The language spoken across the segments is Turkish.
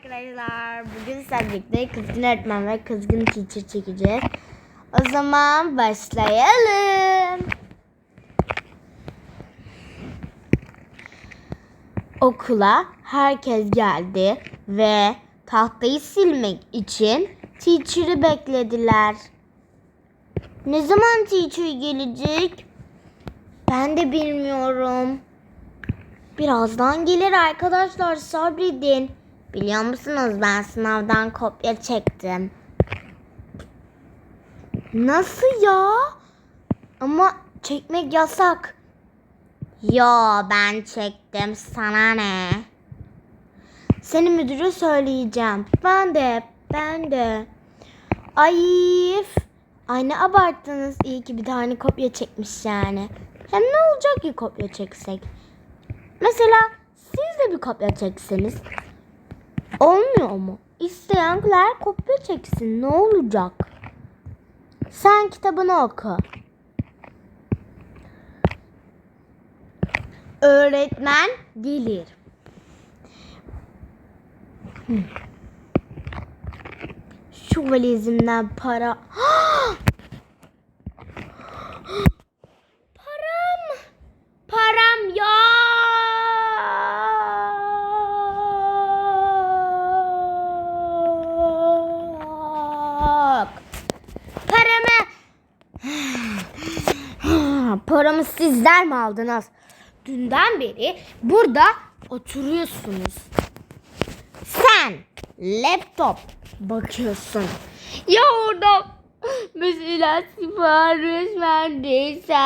arkadaşlar. Bugün sizlerle kızgın öğretmen ve kızgın teacher çekeceğiz. O zaman başlayalım. Okula herkes geldi ve tahtayı silmek için teacher'ı beklediler. Ne zaman teacher gelecek? Ben de bilmiyorum. Birazdan gelir arkadaşlar sabredin. Biliyor musunuz ben sınavdan kopya çektim. Nasıl ya? Ama çekmek yasak. Yo ben çektim sana ne? Seni müdüre söyleyeceğim. Ben de ben de. Ay. Ay ne abarttınız. İyi ki bir tane kopya çekmiş yani. Hem ne olacak ki kopya çeksek? Mesela siz de bir kopya çekseniz olmuyor mu? İsteyenler kopya çeksin ne olacak? Sen kitabını oku. Öğretmen gelir. Şu valizimden para. Param. Param yok. Paramı Paramı sizler mi aldınız? Dünden beri burada oturuyorsunuz. Sen laptop bakıyorsun. Ya orada mesela sipariş verdiysen.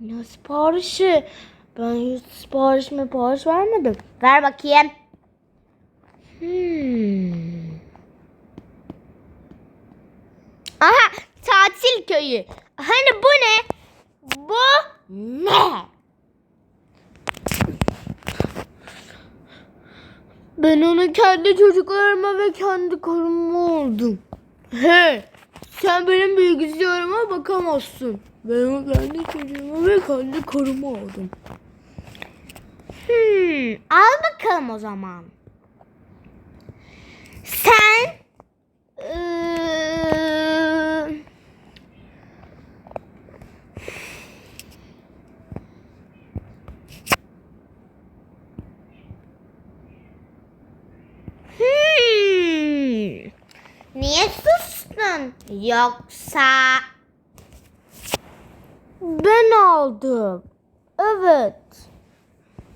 Ne siparişi? Ben hiç sipariş mi sipariş vermedim. Ver bakayım. Hmm. Aha tatil köyü. Hani bu ne? Bu ne? Ben onu kendi çocuklarıma ve kendi karıma oldum. He, sen benim bilgisayarıma bakamazsın. Ben o kendi çocuğuma ve kendi karıma oldum. Hmm, al bakalım o zaman. Sen eee, Hmm. Niye sustun? Yoksa ben aldım. Evet.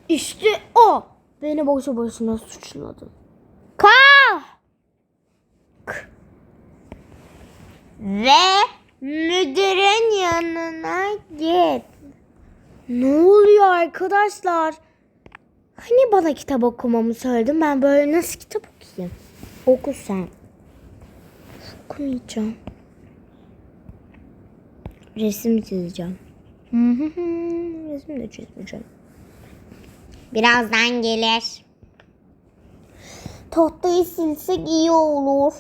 İşte o. Beni boşu boşuna suçladı. Kalk. Ve müdürün yanına git. Ne oluyor arkadaşlar? Hani bana kitap okumamı söyledin? Ben böyle nasıl kitap okuyayım? Oku sen. Okumayacağım. Resim çizeceğim. Resim de çizmeyeceğim. Birazdan gelir. Tahtayı silsek iyi olur.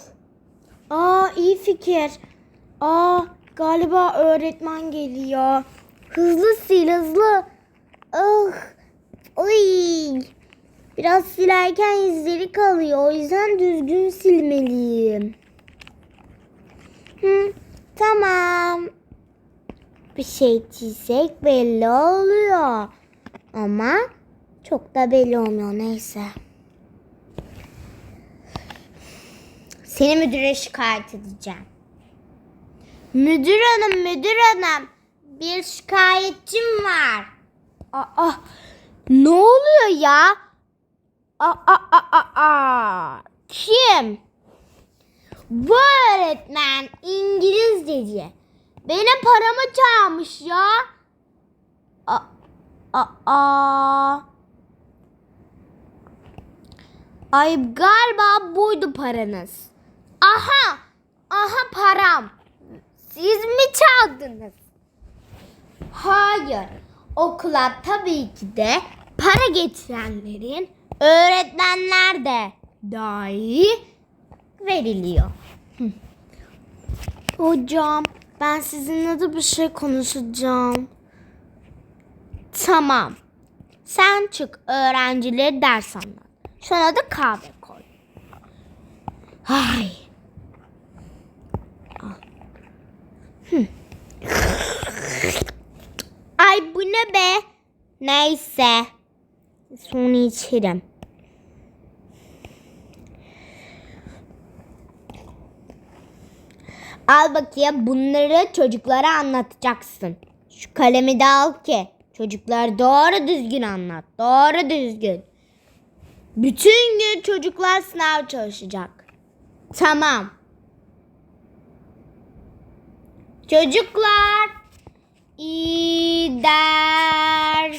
Aa iyi fikir. Aa galiba öğretmen geliyor. Hızlı sil hızlı. Ah. Oy. Biraz silerken izleri kalıyor. O yüzden düzgün silmeliyim. Hı, tamam. Bir şey çizsek belli oluyor. Ama çok da belli olmuyor neyse. Seni müdüre şikayet edeceğim. Müdür hanım, müdür hanım. Bir şikayetçim var. Aa, ne oluyor ya? Aa, aa, aa, aa. Kim? Bu öğretmen İngilizceci. Benim paramı çalmış ya. Aa, aa. Ay galiba buydu paranız. Aha, aha param. Siz mi çaldınız? Hayır. Okula tabii ki de para getirenlerin öğretmenler de dahi veriliyor. Hocam ben sizinle de bir şey konuşacağım. Tamam. Sen çık öğrencileri ders anlat. Sonra da kahve koy. Ay. Al. Hı. Ay bu ne be? Neyse. Sonra içerim. Al bakayım bunları çocuklara anlatacaksın. Şu kalemi de al ki çocuklar doğru düzgün anlat. Doğru düzgün. Bütün gün çocuklar sınav çalışacak. Tamam. Çocuklar iyi dersler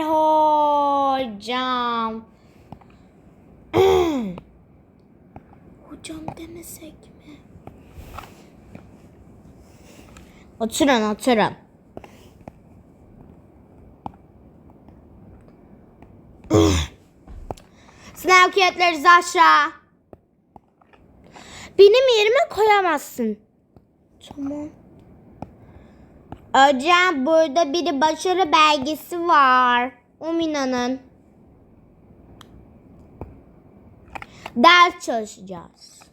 hocam. Demesek mi? Oturun oturun. Sınav kağıtlarınızı aşağı. Benim yerime koyamazsın. Tamam. Hocam burada bir başarı belgesi var. Umina'nın. Ders çalışacağız.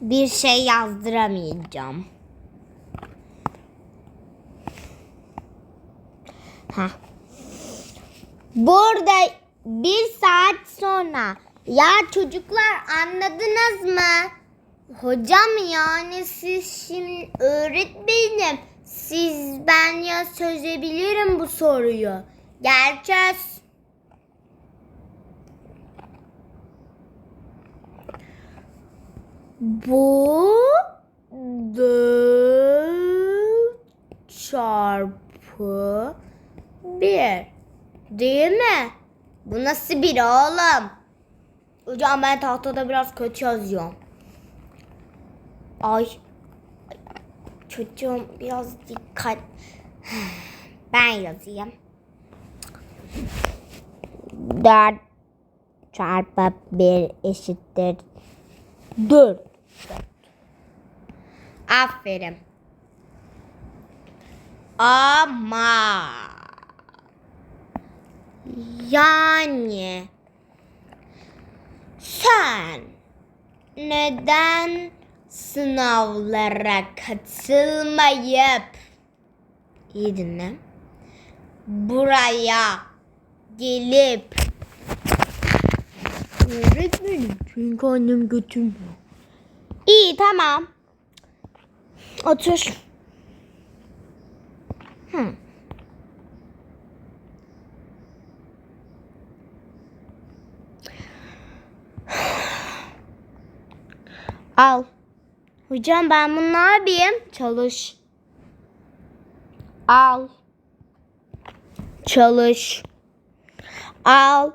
Bir şey yazdıramayacağım. Ha. Burada bir saat sonra. Ya çocuklar anladınız mı? Hocam yani siz şimdi öğretmenim. Siz ben ya çözebilirim bu soruyu. Gel Bu dört çarpı bir. Değil mi? Bu nasıl bir oğlum? Hocam ben tahtada biraz kötü yazıyorum. Ay. Çocuğum biraz dikkat. Ben yazayım. Dört çarpı bir eşittir Dört. Aferin. Ama yani sen neden sınavlara katılmayıp iyi dinle buraya gelip Öğretmenim çünkü annem götürmüyor. İyi tamam. Otur. Hı. Al. Hocam ben bunu ne yapayım? Çalış. Al. Çalış. Al.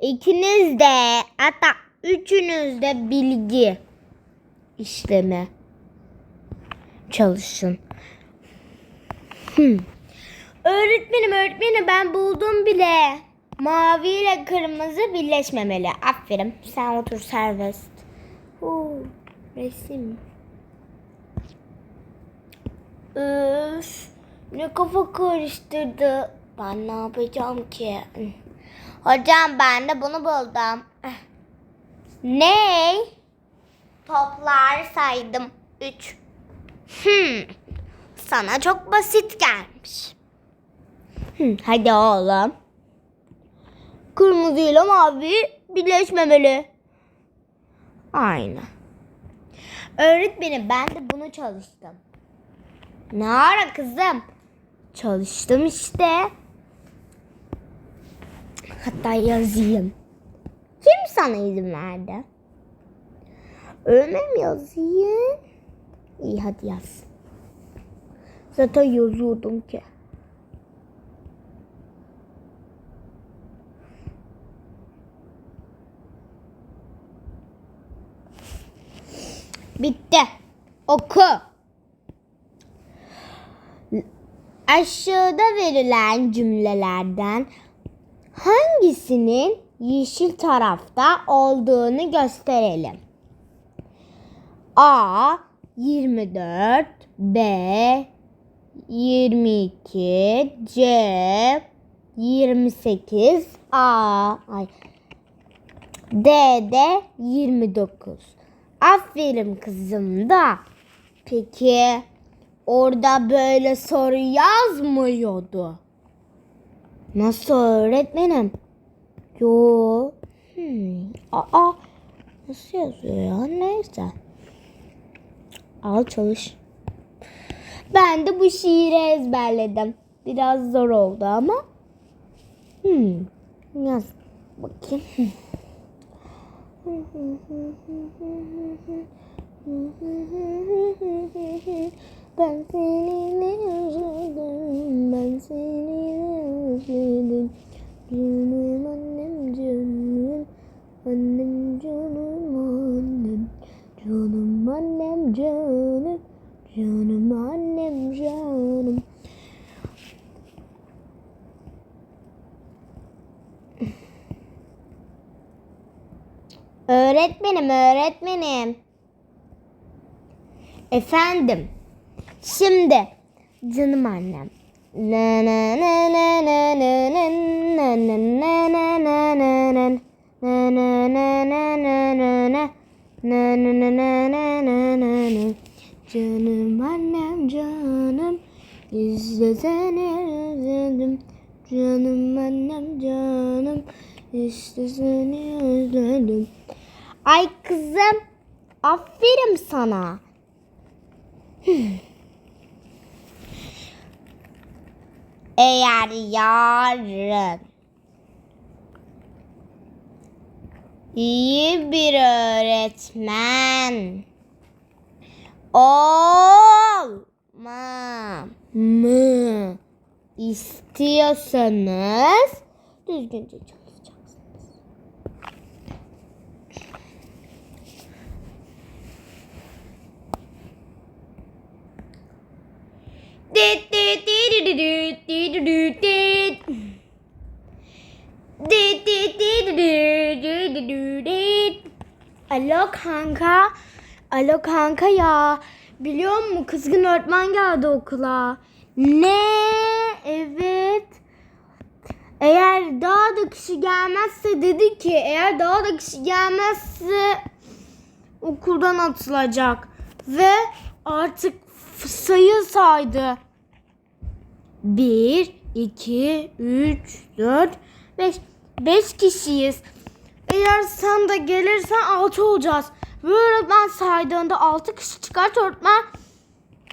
İkiniz de hatta üçünüz de bilgi işleme çalışın. Hmm. Öğretmenim öğretmenim ben buldum bile. Mavi ile kırmızı birleşmemeli. Aferin. Sen otur serbest. Oo, resim. Öf. Ne kafa karıştırdı. Ben ne yapacağım ki? Hocam ben de bunu buldum. Ne? Toplar saydım. Üç. Hmm. Sana çok basit gelmiş. Hmm, hadi oğlum. Kırmızı ile mavi birleşmemeli. Aynı. Öğretmenim ben de bunu çalıştım. Ne ara kızım? Çalıştım işte. Hatta yazayım. Kim sana izin verdi? Öyle yazayım? İyi hadi yaz. Zaten yazıyordum ki. Bitti. Oku. Aşağıda verilen cümlelerden hangisinin yeşil tarafta olduğunu gösterelim. A 24 B 22 C 28 A ay D de 29. Aferin kızım da. Peki orada böyle soru yazmıyordu. Nasıl öğretmenim? Yo. Hmm. Aa. Nasıl yazıyor ya? Neyse. Al çalış. Ben de bu şiiri ezberledim. Biraz zor oldu ama. Hmm. Yaz bakayım. Ben seninle özledim, ben seninle özledim. Canım annem canım, annem canım annem. Canım annem canım, canım annem canım. Öğretmenim, öğretmenim. Efendim. Şimdi canım annem. Na na na na na na na na na na na na na. Na na na na na na na. Na na na na na na na. Canım annem canım. İşte seni özledim. Canım annem canım. İşte seni özledim. Ay kızım. Aferin sana. Eğer yarın iyi bir öğretmen olmamı istiyorsanız düzgünce çalışacaksınız. Dit dit dit dit dit dit dit dit. Dit dit dit dit dit dit dit dit. Alo kanka. Alo kanka ya. Biliyor musun kızgın öğretmen geldi okula. Ne? Evet. Eğer daha da kişi gelmezse dedi ki eğer daha da kişi gelmezse okuldan atılacak. Ve artık sayı saydı. 1, 2, 3, 4, 5. 5 kişiyiz. Eğer sen de gelirsen 6 olacağız. Ve öğretmen saydığında 6 kişi çıkart öğretmen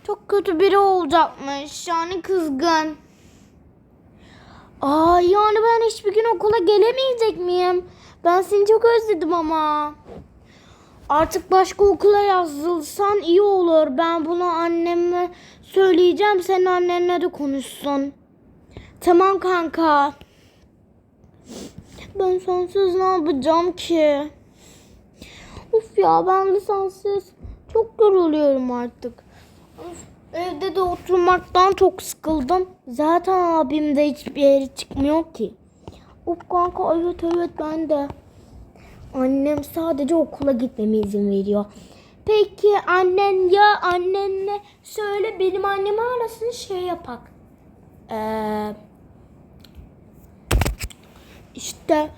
çok kötü biri olacakmış. Yani kızgın. Aa yani ben hiçbir gün okula gelemeyecek miyim? Ben seni çok özledim ama. Artık başka okula yazılsan iyi olur. Ben bunu anneme söyleyeceğim. Senin annenle de konuşsun. Tamam kanka. Ben sensiz ne yapacağım ki? Of ya ben sensiz çok yoruluyorum artık. Of, evde de oturmaktan çok sıkıldım. Zaten abim de hiçbir yere çıkmıyor ki. Of kanka evet evet ben de. Annem sadece okula gitmeme izin veriyor. Peki annen ya annenle söyle benim annemi arasın şey yapak. Ee, işte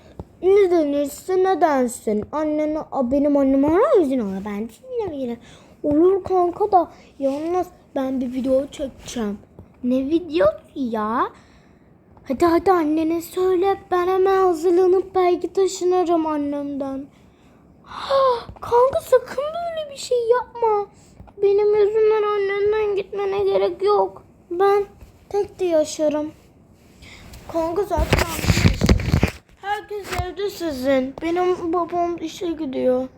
ne denirse ne densin. Annene a, benim anneme ara izin al. Ben dinlemeyelim. Olur kanka da yalnız ben bir video çekeceğim. Ne videosu ya? Hadi hadi annene söyle. Ben hemen hazırlanıp belki taşınırım annemden. Kanka sakın böyle bir şey yapma. Benim yüzümden annenden gitmene gerek yok. Ben tek de yaşarım. Kanka zaten annem. Herkes evde sizin. Benim babam işe gidiyor.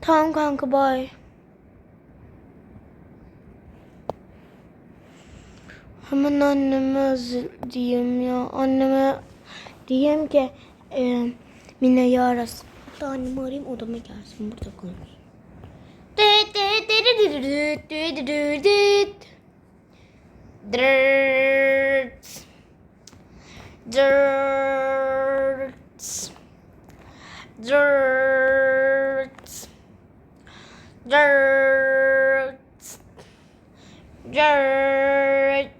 Tamam kanka bye. Hemen anneme diyeyim ya. Anneme diyeyim ki e, Mine'yi arasın. Hatta annemi arayayım odama gelsin burada konuş. Dırt. Cırt. Cırt. Cırt.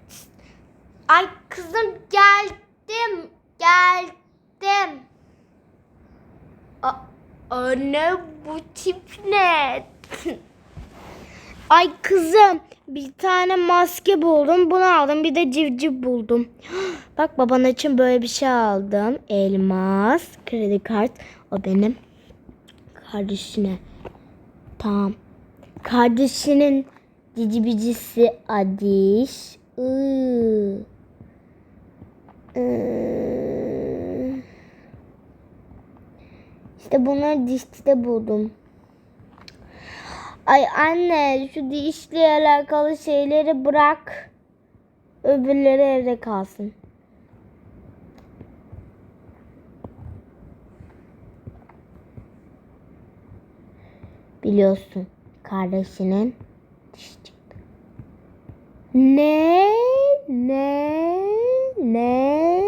Ay kızım geldim. Geldim. A anne bu tip ne? Ay kızım bir tane maske buldum. Bunu aldım. Bir de civciv buldum. Bak baban için böyle bir şey aldım. Elmas, kredi kart. O benim kardeşine. Tamam. Kardeşinin cicibicisi Adiş. Iı. Iı. İşte bunları dişte buldum. Ay anne şu dişle alakalı şeyleri bırak. Öbürleri evde kalsın. Biliyorsun kardeşinin dişi çıktı. Ne? Ne? Ne?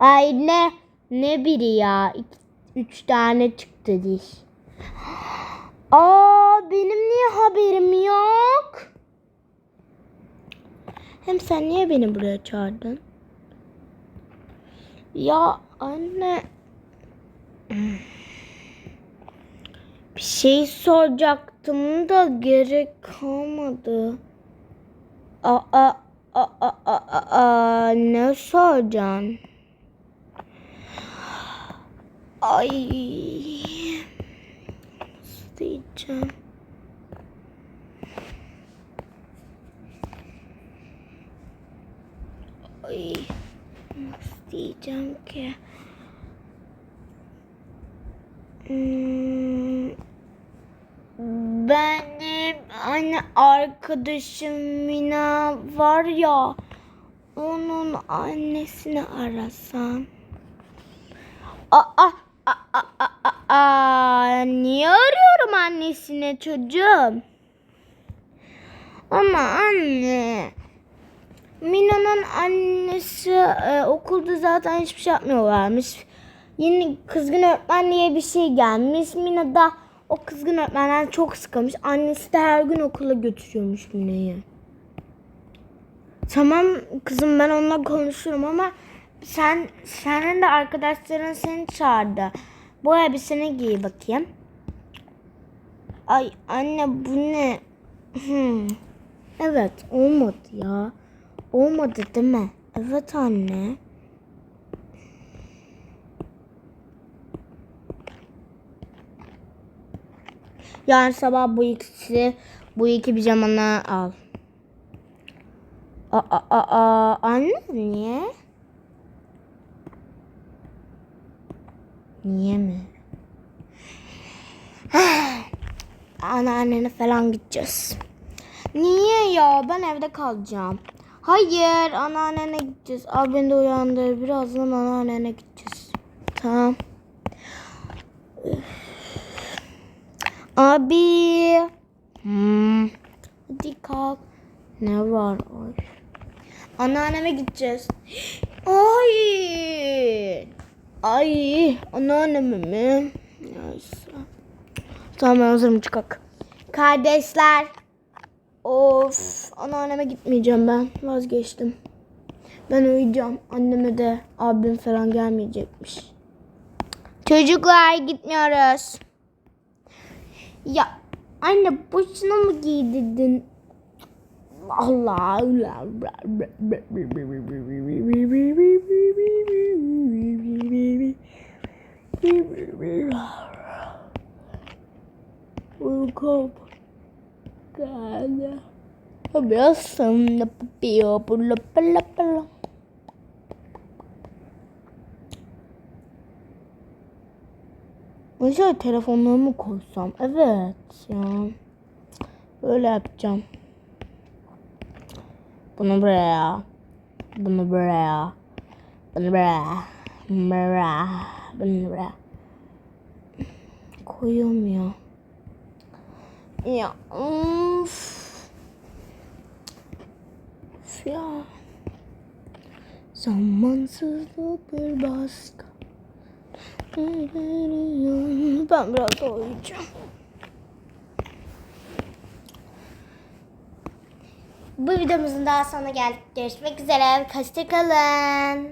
Ay ne? Ne biri ya? İki, üç tane çıktı diş. Aa benim niye haberim yok? Hem sen niye beni buraya çağırdın? Ya anne. Bir şey soracaktım da gerek kalmadı. Aa, aa, aa, aa, aa, ne soracaksın? Ay. Diyeceğim? Ay. Nasıl diyeceğim ki? Hmm, benim hani arkadaşım Mina var ya onun annesini arasam. Aa, aa, niye arıyorum annesine çocuğum? Ama anne Mina'nın annesi e, okulda zaten hiçbir şey yapmıyorlarmış. Yeni kızgın öğretmen diye bir şey gelmiş. Mina da o kızgın öğretmenden çok sıkılmış. Annesi de her gün okula götürüyormuş Mina'yı. Tamam kızım ben onunla konuşurum ama sen senin de arkadaşların seni çağırdı. Bu elbiseni giy bakayım. Ay anne bu ne? Hmm. Evet olmadı ya. Olmadı değil mi? Evet anne. Yarın sabah bu ikisi bu iki pijamanı al. Aa, aa, aa, anne niye? Niye mi? Anneannene falan gideceğiz. Niye ya? Ben evde kalacağım. Hayır, anneannene gideceğiz. Abi beni de uyandır. Birazdan anneannene gideceğiz. Tamam. Abi. Hmm. Hadi kalk. Ne var? Ay. Anneanneme gideceğiz. Ay. Ay. Anneanneme mi? Neyse. Tamam ben hazırım çıkak. Kardeşler. Of. Anneanneme gitmeyeceğim ben. Vazgeçtim. Ben uyuyacağım. Anneme de abim falan gelmeyecekmiş. Çocuklar gitmiyoruz. Ya anne boşuna mı giydirdin? Allah Allah. Uykum geldi. Biraz yapıyor. Pula pula pula. Acaba telefonlarımı koysam? Evet ya. Öyle yapacağım. Bunu buraya. Bunu buraya. Bunu buraya. Buraya. Bunu buraya. Koyuyorum ya. Of. Of ya. Zamansızlık bir baskı. Ben biraz uyuyacağım. Bu videomuzun daha sonuna geldik. Görüşmek üzere. Hoşçakalın.